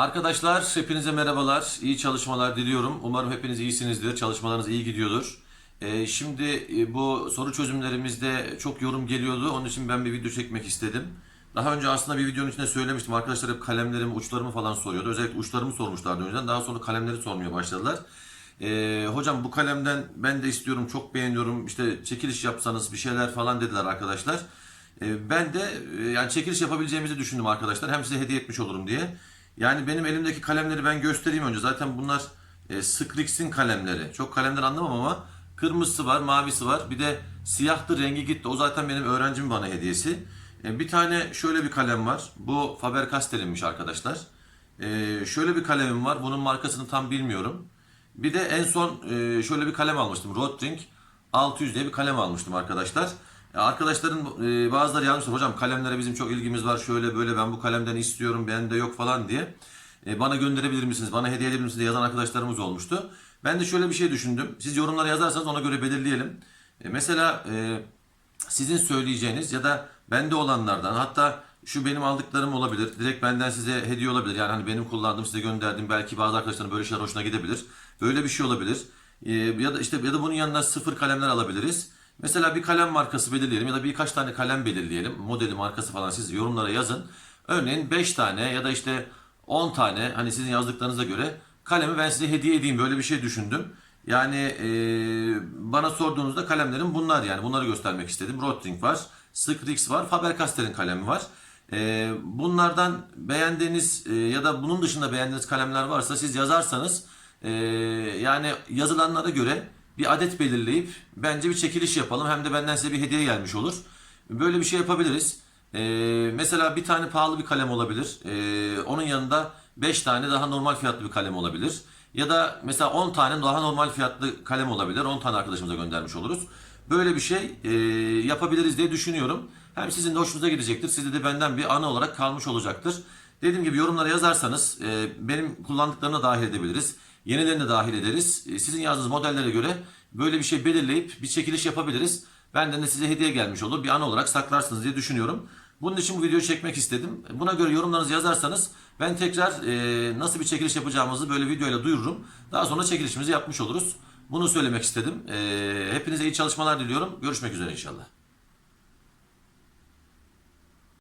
Arkadaşlar hepinize merhabalar. İyi çalışmalar diliyorum. Umarım hepiniz iyisinizdir. Çalışmalarınız iyi gidiyordur. Ee, şimdi e, bu soru çözümlerimizde çok yorum geliyordu. Onun için ben bir video çekmek istedim. Daha önce aslında bir videonun içinde söylemiştim. Arkadaşlar hep kalemlerimi, uçlarımı falan soruyordu. Özellikle uçlarımı sormuşlardı önceden. Daha sonra kalemleri sormaya başladılar. Ee, hocam bu kalemden ben de istiyorum, çok beğeniyorum. İşte çekiliş yapsanız bir şeyler falan dediler arkadaşlar. Ee, ben de e, yani çekiliş yapabileceğimizi düşündüm arkadaşlar. Hem size hediye etmiş olurum diye. Yani benim elimdeki kalemleri ben göstereyim önce. Zaten bunlar e, Scrix'in kalemleri. Çok kalemden anlamam ama kırmızısı var, mavisi var. Bir de siyahtı rengi gitti. O zaten benim öğrencim bana hediyesi. E, bir tane şöyle bir kalem var. Bu Faber-Castell'inmiş arkadaşlar. E, şöyle bir kalemim var. Bunun markasını tam bilmiyorum. Bir de en son e, şöyle bir kalem almıştım. Rotring 600 diye bir kalem almıştım arkadaşlar. Arkadaşların e, bazıları yazmışlar hocam kalemlere bizim çok ilgimiz var şöyle böyle ben bu kalemden istiyorum bende yok falan diye. E, Bana gönderebilir misiniz bana hediye edebilir misiniz diye yazan arkadaşlarımız olmuştu. Ben de şöyle bir şey düşündüm. Siz yorumlara yazarsanız ona göre belirleyelim. E, Mesela sizin söyleyeceğiniz ya da bende olanlardan hatta şu benim aldıklarım olabilir. Direkt benden size hediye olabilir. Yani hani benim kullandığım size gönderdim. Belki bazı arkadaşların böyle şeyler hoşuna gidebilir. Böyle bir şey olabilir. Ya da işte ya da bunun yanına sıfır kalemler alabiliriz. Mesela bir kalem markası belirleyelim ya da birkaç tane kalem belirleyelim. Modeli markası falan siz yorumlara yazın. Örneğin 5 tane ya da işte 10 tane hani sizin yazdıklarınıza göre kalemi ben size hediye edeyim. Böyle bir şey düşündüm. Yani e, bana sorduğunuzda kalemlerim bunlar yani. Bunları göstermek istedim. Rotring var, Scrix var, Faber-Castell'in kalemi var. E, bunlardan beğendiğiniz e, ya da bunun dışında beğendiğiniz kalemler varsa siz yazarsanız e, yani yazılanlara göre bir adet belirleyip bence bir çekiliş yapalım. Hem de benden size bir hediye gelmiş olur. Böyle bir şey yapabiliriz. E, mesela bir tane pahalı bir kalem olabilir. E, onun yanında 5 tane daha normal fiyatlı bir kalem olabilir. Ya da mesela 10 tane daha normal fiyatlı kalem olabilir. 10 tane arkadaşımıza göndermiş oluruz. Böyle bir şey e, yapabiliriz diye düşünüyorum. Hem sizin de hoşunuza gidecektir. Sizde de benden bir anı olarak kalmış olacaktır. Dediğim gibi yorumlara yazarsanız e, benim kullandıklarına dahil edebiliriz. Yenilerini de dahil ederiz. E, sizin yazdığınız modellere göre böyle bir şey belirleyip bir çekiliş yapabiliriz. Benden de size hediye gelmiş olur. Bir anı olarak saklarsınız diye düşünüyorum. Bunun için bu videoyu çekmek istedim. Buna göre yorumlarınızı yazarsanız ben tekrar e, nasıl bir çekiliş yapacağımızı böyle videoyla duyururum. Daha sonra çekilişimizi yapmış oluruz. Bunu söylemek istedim. E, hepinize iyi çalışmalar diliyorum. Görüşmek üzere inşallah.